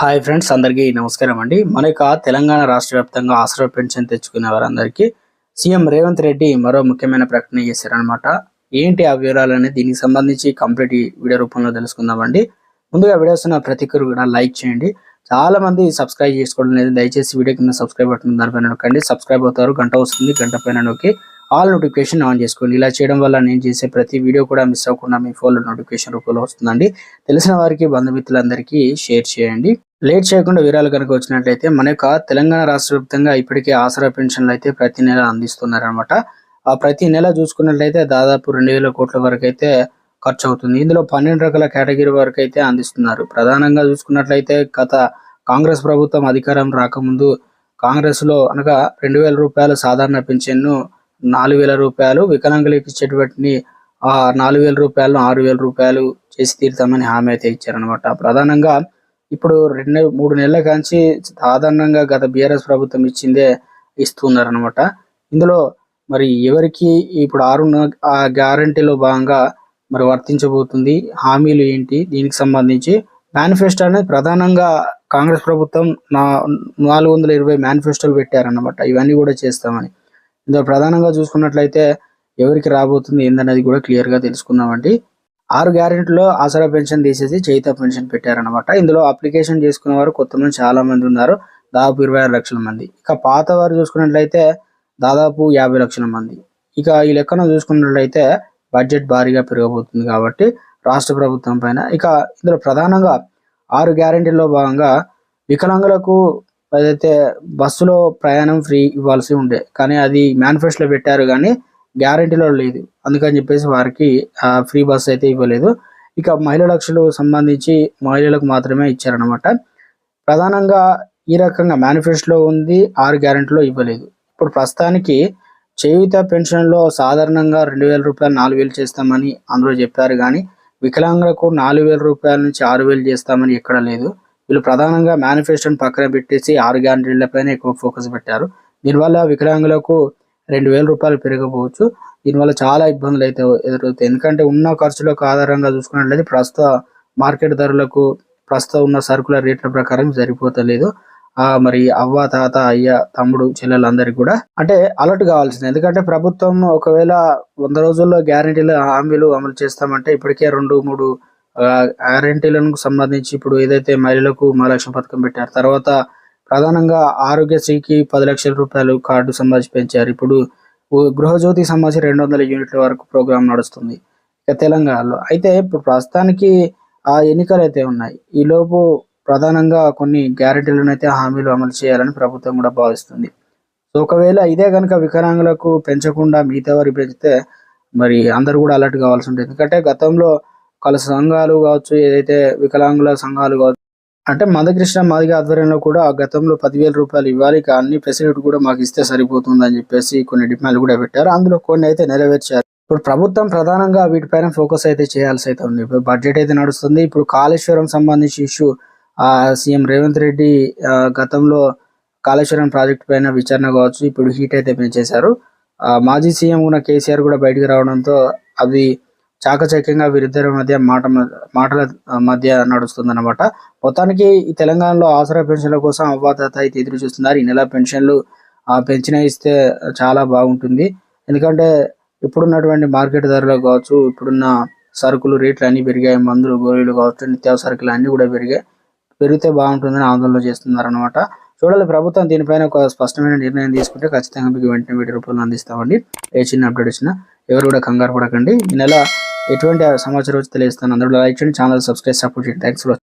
Hi friends అందరికీ నమస్కారం అండి. మన యొక్క తెలంగాణ రాష్ట్ర వ్యాప్తంగా ఆసరా పెన్షన్ తెచ్చుకునే వారందరికీ సీఎం రేవంత్ రెడ్డి మరో ముఖ్యమైన ప్రకటన చేశారనమాట ఏంటి ఆ వివరాలు దీనికి సంబంధించి కంప్లీట్ వీడియో రూపంలో తెలుసుకుందామండి ముందుగా వీడియోస్ ఉన్న ప్రతి ఒక్కరు కూడా లైక్ చేయండి. చాలా మంది సబ్స్క్రైబ్ చేసుకోవడం లేదు. దయచేసి వీడియో కింద సబ్స్క్రైబ్ బటన్ దానిపైన నొక్కండి. సబ్స్క్రైబ్ అవుతారు గంట వస్తుంది గంట పైన నొక్కి ఆల్ నోటిఫికేషన్ ఆన్ చేసుకోండి. ఇలా చేయడం వల్ల నేను చేసే ప్రతి వీడియో కూడా మిస్ అవ్వకుండా మీ ఫోన్లో నోటిఫికేషన్ రూపంలో వస్తుందండి. తెలిసిన వారికి బంధుమిత్రులందరికీ షేర్ చేయండి. లేట్ చేయకుండా వివరాలు కనుక వచ్చినట్లయితే మన యొక్క తెలంగాణ రాష్ట్ర వ్యాప్తంగా ఇప్పటికే ఆసరా పెన్షన్లు అయితే ప్రతి నెల అందిస్తున్నారనమాట ఆ ప్రతి నెల చూసుకున్నట్లయితే దాదాపు రెండు వేల కోట్ల వరకు అయితే ఖర్చు అవుతుంది. ఇందులో పన్నెండు రకాల కేటగిరీ వరకు అయితే అందిస్తున్నారు. ప్రధానంగా చూసుకున్నట్లయితే గత కాంగ్రెస్ ప్రభుత్వం అధికారం రాకముందు కాంగ్రెస్లో అనగా రెండు వేల రూపాయల సాధారణ పెన్షన్ను నాలుగు వేల రూపాయలు వికలాంగులకు ఇచ్చేటువంటి ఆ నాలుగు వేల రూపాయలను ఆరు వేల రూపాయలు చేసి తీరుతామని హామీ అయితే ఇచ్చారనమాట ప్రధానంగా ఇప్పుడు రెండు మూడు నెలల కాంచి సాధారణంగా గత బీఆర్ఎస్ ప్రభుత్వం ఇచ్చిందే ఇస్తున్నారనమాట ఇందులో మరి ఎవరికి ఇప్పుడు ఆరు ఆ గ్యారంటీలో భాగంగా మరి వర్తించబోతుంది హామీలు ఏంటి దీనికి సంబంధించి మేనిఫెస్టో అనేది ప్రధానంగా కాంగ్రెస్ ప్రభుత్వం నా నాలుగు వందల ఇరవై మేనిఫెస్టోలు పెట్టారన్నమాట. ఇవన్నీ కూడా చేస్తామని. ఇందులో ప్రధానంగా చూసుకున్నట్లయితే ఎవరికి రాబోతుంది ఏందనేది కూడా క్లియర్గా తెలుసుకుందామండి. ఆరు గ్యారెంటీలో ఆసరా పెన్షన్ తీసేసి చేయిత పెన్షన్ పెట్టారనమాట ఇందులో అప్లికేషన్ చేసుకున్న వారు కొత్త మంది చాలా మంది ఉన్నారు. దాదాపు ఇరవై ఆరు లక్షల మంది. ఇక పాత వారు చూసుకున్నట్లయితే దాదాపు యాభై లక్షల మంది. ఇక ఈ లెక్కన చూసుకున్నట్లయితే బడ్జెట్ భారీగా పెరగబోతుంది కాబట్టి రాష్ట్ర ప్రభుత్వం పైన. ఇక ఇందులో ప్రధానంగా ఆరు గ్యారెంటీల్లో భాగంగా వికలాంగులకు అదైతే బస్సులో ప్రయాణం ఫ్రీ ఇవ్వాల్సి ఉండే. కానీ అది మేనిఫెస్టోలో పెట్టారు కానీ గ్యారంటీలో లేదు. అందుకని చెప్పేసి వారికి ఫ్రీ బస్ అయితే ఇవ్వలేదు. ఇక మహిళలకు సంబంధించి మహిళలకు మాత్రమే ఇచ్చారనమాట ప్రధానంగా ఈ రకంగా మేనిఫెస్టోలో ఉంది ఆరు గ్యారెంటీలో ఇవ్వలేదు. ఇప్పుడు ప్రస్తుతానికి చేయుత పెన్షన్లో సాధారణంగా రెండు వేల రూపాయలు నాలుగు వేలు చేస్తామని అందులో చెప్పారు కానీ వికలాంగులకు నాలుగు వేల రూపాయల నుంచి ఆరు వేలు చేస్తామని ఎక్కడ లేదు. వీళ్ళు ప్రధానంగా మేనిఫెస్టోని పక్కన పెట్టేసి ఆరు గ్యారంటీలపైన ఎక్కువ ఫోకస్ పెట్టారు. దీనివల్ల వికలాంగులకు రెండు వేల రూపాయలు పెరగవచ్చు దీనివల్ల చాలా ఇబ్బందులు అయితే ఎదురవుతాయి. ఎందుకంటే ఉన్న ఖర్చులకు ఆధారంగా చూసుకున్నట్లయితే ప్రస్తుత మార్కెట్ ధరలకు ప్రస్తుతం ఉన్న సరుకుల రేట్ల ప్రకారం సరిపోతలేదు. ఆ మరి అవ్వ తాత అయ్య తమ్ముడు చెల్లెలందరికీ కూడా. అంటే అలర్ట్ కావాల్సింది. ఎందుకంటే ప్రభుత్వం ఒకవేళ వంద రోజుల్లో గ్యారంటీలు హామీలు అమలు చేస్తామంటే ఇప్పటికే రెండు మూడు గ్యారంటీలకు సంబంధించి ఇప్పుడు ఏదైతే మహిళలకు మహాలక్ష్మి పథకం పెట్టారు తర్వాత ప్రధానంగా ఆరోగ్యశ్రీకి పది లక్షల రూపాయలు కార్డు సంబంధించి పెంచారు. ఇప్పుడు గృహజ్యోతి సంబంధించి రెండు వందల యూనిట్ల వరకు ప్రోగ్రాం నడుస్తుంది ఇక తెలంగాణలో. అయితే ఇప్పుడు ప్రస్తుతానికి ఆ ఎన్నికలు అయితే ఉన్నాయి. ఈలోపు ప్రధానంగా కొన్ని గ్యారెంటీలను అయితే హామీలు అమలు చేయాలని ప్రభుత్వం కూడా భావిస్తుంది. సో ఒకవేళ ఇదే కనుక వికలాంగులకు పెంచకుండా మిగతా వారికి పెంచితే మరి అందరూ కూడా అలర్ట్ కావాల్సి ఉంటుంది. ఎందుకంటే గతంలో వాళ్ళ సంఘాలు కావచ్చు ఏదైతే వికలాంగుల సంఘాలు కావచ్చు. అంటే మందకృష్ణ మాదిగ ఆధ్వర్యంలో కూడా గతంలో పదివేల రూపాయలు ఇవ్వాలి అన్ని ఫెసిలిటీ కూడా మాకు ఇస్తే సరిపోతుంది అని చెప్పేసి కొన్ని డిమాండ్లు కూడా పెట్టారు. అందులో కొన్ని అయితే నెరవేర్చారు. ఇప్పుడు ప్రభుత్వం ప్రధానంగా వీటిపైన ఫోకస్ అయితే చేయాల్సి అయితే ఉంది. ఇప్పుడు బడ్జెట్ అయితే నడుస్తుంది. ఇప్పుడు కాళేశ్వరం సంబంధించి ఇష్యూ ఆ సీఎం రేవంత్ రెడ్డి గతంలో కాళేశ్వరం ప్రాజెక్ట్ పైన విచారణ కావచ్చు. ఇప్పుడు హీట్ అయితే పెంచేశారు. మాజీ సీఎం ఉన్న కేసీఆర్ కూడా బయటకు రావడంతో అవి చాకచక్యంగా వీరిద్దరి మధ్య మాట మాటల మధ్య నడుస్తుంది అనమాట మొత్తానికి ఈ తెలంగాణలో ఆసరా పెన్షన్ల కోసం అవ్వాతాత అయితే ఎదురు చూస్తున్నారు ఈ నెల పెన్షన్లు పెంచిన ఇస్తే చాలా బాగుంటుంది. ఎందుకంటే ఇప్పుడున్నటువంటి మార్కెట్ ధరలు కావచ్చు ఇప్పుడున్న సరుకులు రేట్లు అన్ని పెరిగాయి. మందులు గోళీలు కావచ్చు నిత్యావసరకులు అన్నీ కూడా పెరిగాయి. పెరిగితే బాగుంటుందని ఆందోళన చేస్తున్నారు అనమాట చూడాలి ప్రభుత్వం దీనిపైన ఒక స్పష్టమైన నిర్ణయం తీసుకుంటే ఖచ్చితంగా మీకు వెంటనే వీటి రూపంలో అందిస్తామండి. ఏ చిన్న అప్డేట్ వచ్చినా ఎవరు కూడా కంగారు పడకండి. ఈ నెల ఎటువంటి సమాచారం వచ్చి తెలియస్తాను అందరూ లైక్ చేయండి ఛానల్ సబ్స్క్రైబ్ సపోర్ట్ చేయండి. Thanks for